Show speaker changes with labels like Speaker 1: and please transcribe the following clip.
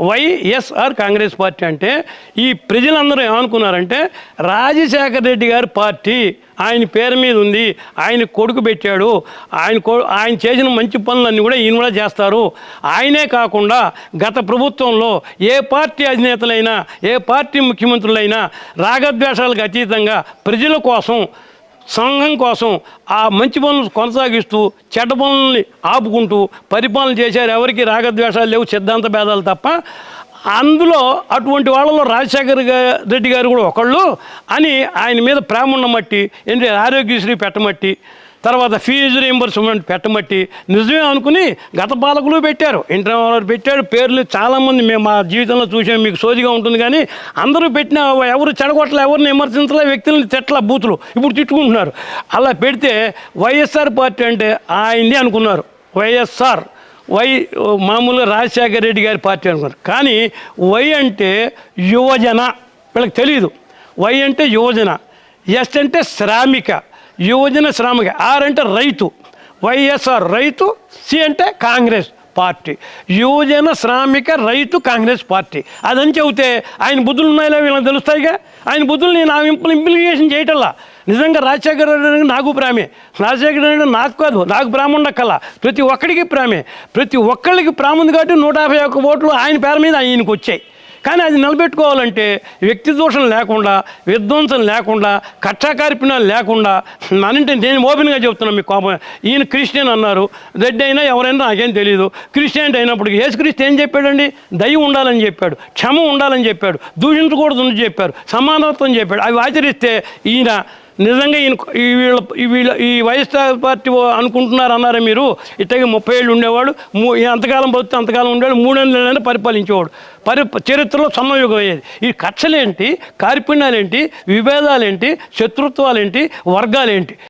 Speaker 1: YSR Congress party అంటే ఈ ప్రజలందరూ ఏమనుకున్నారంటే రాజశేఖర రెడ్డి గారి పార్టీ ఆయన పేరు మీద ఉంది ఆయన కొడుకు పెట్టాడు ఆయన కొ ఆయన చేసిన మంచి పనులన్నీ కూడా ఈయన కూడా చేస్తారు. ఆయనే కాకుండా గత ప్రభుత్వంలో ఏ పార్టీ అధినేతలైనా ఏ పార్టీ ముఖ్యమంత్రులైనా రాగద్వేషాలకు అతీతంగా ప్రజల కోసం సంఘం కోసం ఆ మంచి పనులు కొనసాగిస్తూ చెడ్డ పనుల్ని ఆపుకుంటూ పరిపాలన చేశారు ఎవరికి రాగద్వేషాలు లేవు సిద్ధాంత భేదాలు తప్ప అందులో అటువంటి వాళ్ళలో రాజశేఖర్ రెడ్డి గారు కూడా ఒకళ్ళు అని ఆయన మీద ప్రేమ ఉన్న మట్టి ఏంటి ఆరోగ్యశ్రీ పెట్టమట్టి తర్వాత ఫీజు రీంబర్స్మెంట్ పెట్టమట్టి నిజమే అనుకుని గత పాలకులు పెట్టారు. ఇంటర్ పెట్టారు. పేర్లు చాలామంది మేము మా జీవితంలో చూసాం. మీకు సోదిగా ఉంటుంది కానీ అందరూ పెట్టిన ఎవరు చెడగొట్టలే ఎవరిని విమర్శించలే వ్యక్తులను తిట్ల బూతులు. ఇప్పుడు తిట్టుకుంటున్నారు. అలా పెడితే వైఎస్ఆర్ పార్టీ అంటే ఆయన్ని అనుకున్నారు. వైఎస్ఆర్ వై మామూలుగా రాజశేఖర రెడ్డి గారి పార్టీ అనుకున్నారు. కానీ వై అంటే యువజన. వీళ్ళకి తెలియదు వై అంటే యువజన. ఎస్ అంటే శ్రామిక. యువజన శ్రామిక ఆర్ అంటే రైతు వైఎస్ఆర్ రైతు సి అంటే కాంగ్రెస్ పార్టీ. యువజన శ్రామిక రైతు కాంగ్రెస్ పార్టీ. అదని చెబితే ఆయన బుద్ధులు ఉన్నాయో వీళ్ళని తెలుస్తాయిగా? ఆయన బుద్ధులు నేను ఆ చేయటంలా? చేయటల్లా నిజంగా రాజశేఖర రెడ్డి నాకు ప్రేమే. రాజశేఖర రెడ్డి నాకు కాదు నాకు ప్రేమ ఉండక్కల ప్రతి ఒక్కడికి ప్రేమే. ప్రతి ఒక్కళ్ళకి ప్రేమ ఉంది కాబట్టి నూట యాభై ఒక్క ఓట్లు ఆయన పేరు మీద ఆయనకు వచ్చాయి కానీ అది నిలబెట్టుకోవాలంటే వ్యక్తి దోషం లేకుండా విధ్వంసం లేకుండా కక్షాకార్పిణాలు లేకుండా అనంటే నేను ఓపెన్గా చెప్తున్నాను మీకు కోపం. ఈయన క్రిస్టియన్ అన్నారు రెడ్డి అయినా ఎవరైనా నాకేం తెలియదు క్రిస్టియన్ అయినప్పటికీ యేసుక్రీస్తు ఏం చెప్పాడండి? దయ ఉండాలని చెప్పాడు క్షమ ఉండాలని చెప్పాడు దూషించకూడదు చెప్పారు సమానత్వం చెప్పాడు. అవి ఆచరిస్తే ఈయన నిజంగా ఈయన ఈ వీళ్ళ వీళ్ళ ఈ వైఎస్ఆర్ పార్టీ అనుకుంటున్నారు అన్నారా మీరు? ఇట్టగే ముప్పై ఏళ్ళు ఉండేవాడు మూ ఎంతకాలం బతితే అంతకాలం ఉండేవాడు మూడేళ్ళైనా పరిపాలించేవాడు. పరి చరిత్రలో సమయోగం అయ్యేది. ఈ కక్షలేంటి కార్పిణ్యాలేంటి విభేదాలేంటి శత్రుత్వాలేంటి వర్గాలేంటి?